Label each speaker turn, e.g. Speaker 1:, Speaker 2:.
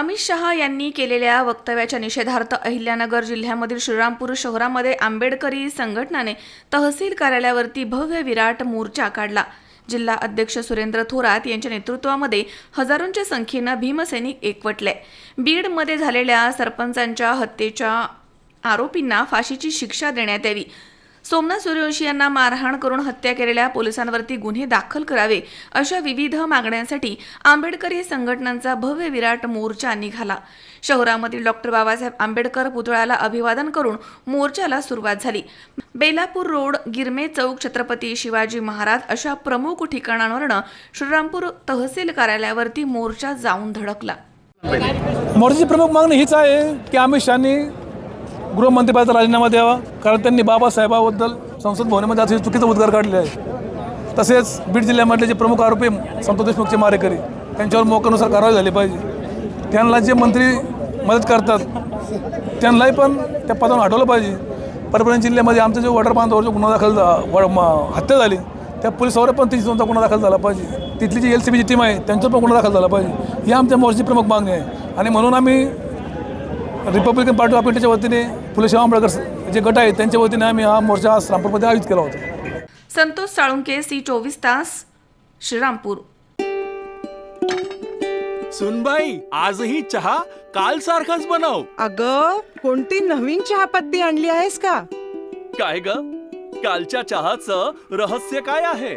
Speaker 1: अमित शहा यांनी केलेल्या वक्तव्याच्या निषेधार्थ अहिल्यानगर जिल्ह्यामधील श्रीरामपूर शहरामध्ये आंबेडकरी संघटनाने तहसील कार्यालयावरती भव्य विराट मोर्चा काढला. जिल्हा अध्यक्ष सुरेंद्र थोरात यांच्या नेतृत्वामध्ये हजारोंच्या संख्येनं भीमसैनिक एकवटले. बीडमध्ये झालेल्या सरपंचांच्या हत्येच्या आरोपींना फाशीची शिक्षा देण्यात यावी. सोमनाथ सूर्यवंशी यांना मारहाण करून हत्या केलेल्या पोलिसांवरती गुन्हे दाखल करावे अशा विविध मागण्यांसाठी आंबेडकरी संघटनांचा भव्य विराट मोर्चा निघाला. शहरामधील डॉक्टर बाबासाहेब आंबेडकर पुतळ्याला अभिवादन करून मोर्चाला सुरुवात झाली. बेलापूर रोड गिरमे चौक छत्रपती शिवाजी महाराज अशा प्रमुख ठिकाणांवरनं श्रीरामपूर तहसील कार्यालयावरती मोर्चा जाऊन धडकला.
Speaker 2: मोर्चाची प्रमुख मागणी हीच आहे की अमित शहानी गृहमंत्रीपदाचा राजीनामा द्यावा कारण त्यांनी बाबासाहेबाबद्दल संसद भवनामध्ये असे चुकीचा उद्गार काढले आहे. तसेच बीड जिल्ह्यामधले जे प्रमुख आरोपी संतोष देशमुखचे मारेकरी त्यांच्यावर मोक्यानुसार कारवाई झाली पाहिजे. त्यांना जे मंत्री मदत करतात त्यांनाही पण त्या पदावरून हटवलं पाहिजे. परभणी जिल्ह्यामध्ये आमचं जो वॉटर बांधावर जो गुन्हा दाखल व- हत्या झाली त्या पोलिसावर पण तिची तुमचा गुन्हा दाखल झाला पाहिजे. तिथली जी एल सी बीची टीम आहे त्यांच्यावर पण गुन्हा दाखल झाला पाहिजे. ही आमच्या मोर्चाची प्रमुख मागणी आहे. आणि म्हणून आम्ही रिपब्लिकन पार्टी ऑफ इंडियाच्या वतीने फुले शाहू आंबेडकर जे गट आहेत त्यांच्या वतीने आम्ही हा मोर्चा आज रामपूरमध्ये आयोजित केला होता.
Speaker 1: संतोष साळुंके सी चोवीस तास श्रीरामपूर.
Speaker 3: सुनबाई आजही चहा काल सारखाच बनव.
Speaker 4: अग कोणती नवीन चहापत्ती आणली आहेस का?
Speaker 3: काय ग? कालच्या चहाचं रहस्य काय आहे?